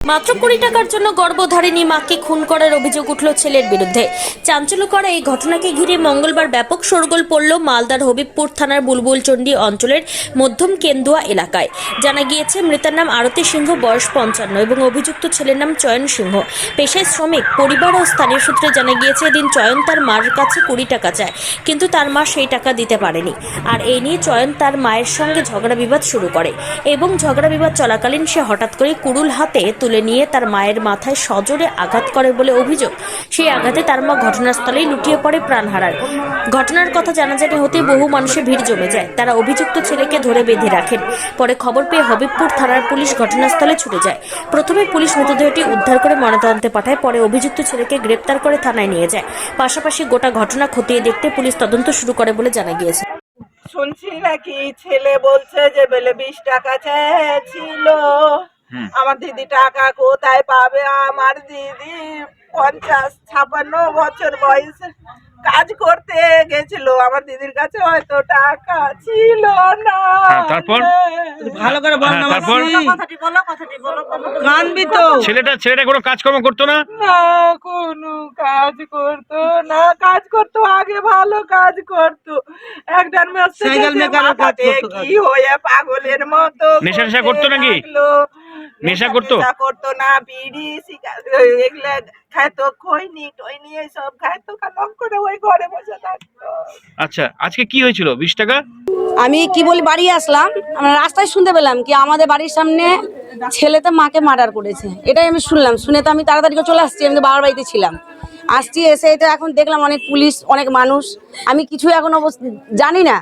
মাত্র কুড়ি টাকার জন্য গর্ভধারিণী মাকে খুন করার অভিযোগ উঠল ছেলের বিরুদ্ধে। চাঞ্চল্যকর এই ঘটনাকে ঘিরে মঙ্গলবার ব্যাপক শোরগোল পড়ল মালদার হবিবপুর থানার বুলবুলচন্ডী অঞ্চলের মধ্যম কেন্দুয়া এলাকায়। জানা গিয়েছে, মৃতার নাম আরতি সিংহ, বয়স পঞ্চান্ন এবং অভিযুক্ত ছেলের নাম চয়ন সিংহ। পেশায় শ্রমিক, পরিবার ও স্থানীয় সূত্রে জানা গিয়েছে, এদিন চয়ন তার মার কাছে কুড়ি টাকা চায়, কিন্তু তার মা সেই টাকা দিতে পারেনি। আর এই নিয়ে চয়ন তার মায়ের সঙ্গে ঝগড়া বিবাদ শুরু করে এবং ঝগড়া বিবাদ চলাকালীন সে হঠাৎ করে কুড়ুল হাতে তুলে নিয়ে তার মায়ের মাথায় সজোরে আঘাত করে বলে অভিযোগ। সেই আঘাতে তার মা ঘটনাস্থলেই লুটিয়ে পড়ে প্রাণ হারায়। ঘটনার কথা জানাজানি হতে বহু মানুষের ভিড় জমে যায়। তারা অভিযুক্ত ছেলেকে ধরে বেঁধে রাখেন। পরে খবর পেয়ে হবিবপুর থানার পুলিশ ঘটনাস্থলে ছুটে যায়। প্রথমে পুলিশ মৃতদেহটি উদ্ধার করে ময়নাতদন্তে পাঠায়, পরে অভিযুক্ত ছেলেকে গ্রেপ্তার করে থানায় নিয়ে যায়। পাশাপাশি গোটা ঘটনা খতিয়ে দেখতে পুলিশ তদন্ত শুরু করে বলে জানা গিয়েছে। শুনছি নাকি ছেলে বলছে যে বেলে বিশ টাকা চেয়েছিল। আমার দিদি টাকা কোথায় পাবে? আমার দিদি পঞ্চাশ ছাপান্ন বছর বয়সে কাজ করতে গেছিল। আমার দিদির কাছে হয়তো টাকা ছিল না। হ্যাঁ, তারপর? ভালো করে বল হ্যাঁ, না তারপর? কানবি তো। ছেলেটা ছেলেটা কোনো কাজকর্ম করতো না? না কোনো কাজ করতো না। কাজ করতো আগে ভালো কাজ করতো। একজন মেয়ে সাইকেল কাজ করতো কি হয়ে পাগলের মতো নেশা করতো করতে নাকি? নেশা করতো? করতো না বিড়ি এগুলা খাইতো খৈনি এইসব খাইতো কালম করে ওই ঘরে বসে থাকতো। আচ্ছা আজকে কি হয়েছিল? বিশ টাকা? আমি কি বলি বাড়ি আসলাম আমরা রাস্তায় শুনতে পেলাম কি আমাদের বাড়ির সামনে ছেলেতে মাকে মার্ডার করেছে। এটাই আমি শুনলাম শুনে তো আমি তাড়াতাড়ি করে চলে আসছি আমি তো বাবার বাড়িতে ছিলাম। আসছি এসে তো এখন দেখলাম অনেক পুলিশ অনেক মানুষ। আমি কিছু এখন জানি না।